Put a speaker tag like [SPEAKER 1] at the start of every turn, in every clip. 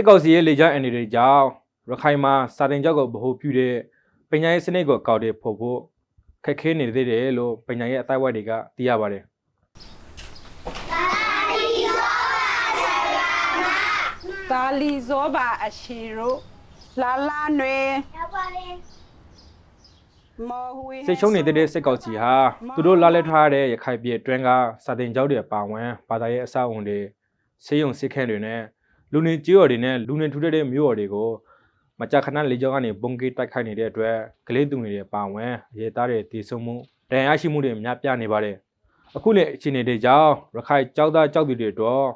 [SPEAKER 1] စစ်ကောင်စီရဲ့လေကြောင်းအန်ဒီတွေကြောင့်ရခိုင်မှာစာတင်ကြောက်ကိုဗဟိုပြုတဲ့ပညာရေးစနစ်ကိုကောက်တဲ့ဖို့ဖို့ခက်ခဲနေသေးတယ်လို့ပညာရေးအတိုင်းဝိုက်တွေကသိရပါတယ်
[SPEAKER 2] သာလီဇောပါအရှိရိုလာလာနွေမော်ဟွေ
[SPEAKER 1] စိတ်ရှုံးနေတဲ့စစ်ကောင်စီဟာသူတို့လာလက်ထားတဲ့ရခိုင်ပြည်အတွင်းကစာတင်ကြောက်တွေပါဝင်ဘာသာရေးအဆောက်အုံတွေဆေးရုံစစ်ခန့်တွေနဲ့ လူနေကြေးော်တွေနဲ့လူနေထူထပ်တဲ့မြို့ော်တွေကိုမကြာခဏလေကြောင်းကနေပုံကေးတိုက်ခိုက်နေတဲ့အတွက်ကလေးသူငယ်တွေပါဝင်ရေသားတွေတည်ဆုံမှုဒဏ်ရာရှိမှုတွေများပြားနေပါတယ်အခုလေအခြေအနေတွေကြောင့်ရခိုင်ကြောက်သားကြောက်သူတွေတော့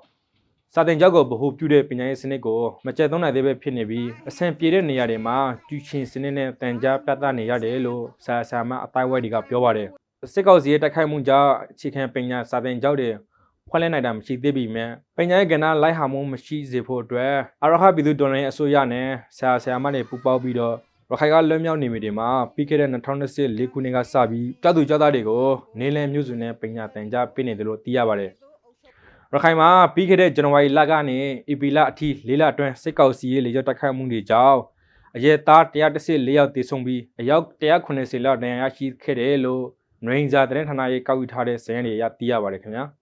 [SPEAKER 1] စာတင်ကြောက်ကိုဗဟုပြုတဲ့ပညာရေးစနစ်ကိုမကျက်သွန်းနိုင်သေးပဲဖြစ်နေပြီးအဆင်ပြေတဲ့နေရာတွေမှာကျူချင်းစနစ်နဲ့တန်ကြားပြသနေရတယ်လို့ဆာဆာမအတိုင်းဝဲတွေကပြောပါတယ်စစ်ကောင်စီရဲ့တိုက်ခိုက်မှုကြောင့်အခြေခံပညာစာတင်ကြောက်တွေ ဖွင့်လှစ်နိုင်တာမရှိသေးပေမဲ့ပညာရေးကဏ္ဍလိုက်ဟာမှုမရှိစေဖို့အတွက်အရဟပြည်သူတော်လှန်ရေးအစိုးရနဲ့ဆာဆာမတွေပူးပေါင်းပြီးတော့ရခိုင်ကလွတ်မြောက်နေမိတွေမှာပြီးခဲ့တဲ့2024လေးခုနှစ်ကစပြီးကြောက်သူကြောက်သားတွေကိုနေလည်မျိုးစုံနဲ့ပညာသင်ကြားပေးနေတယ်လို့သိရပါတယ်ရခိုင်မှာပြီးခဲ့တဲ့ဇန်နဝါရီလကနေဧပြီလအထိ၄လအတွင်းစစ်ကောင်စီရဲ့လေကြောင်းတိုက်ခိုက်မှုတွေကြောင့်အရဲသား114ယောက်တည်ဆုံပြီးအယောက်190လောက်ဒဏ်ရာရရှိခဲ့တယ်လို့နရိန်ဇာသတင်းဌာနရဲ့ကောက်ယူထားတဲ့စာရင်းတွေအရသိရပါတယ်ခင်ဗျာ။